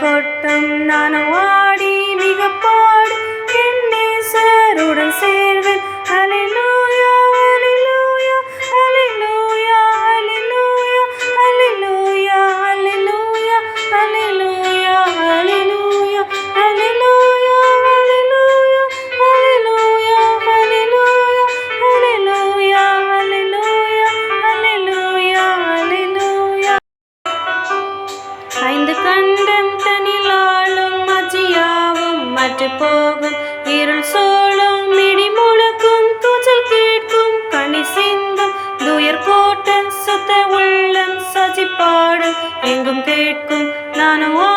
கொட்டம் நானும் ஆடி மிக பாடு என்னே சருடன் சேர்வன் அலைலூயா அலைலூயா அலைலூயா அலைலூயா அலைலூயா அலைலூயா அலைலூயா அலைலூயா அலைலூயா அலைலூயா அலைலூயா அலைலூயா அலைலூயா அலைலூயா ஐந்து கண் போகும். இருள் சோழும் இடி முழக்கும் தூச்சல் கேட்கும் கனி சிந்தும் துயர் போட்ட சுத்த உள்ளம் சஜிப்பாடும். எங்கும் கேட்கும் நானும்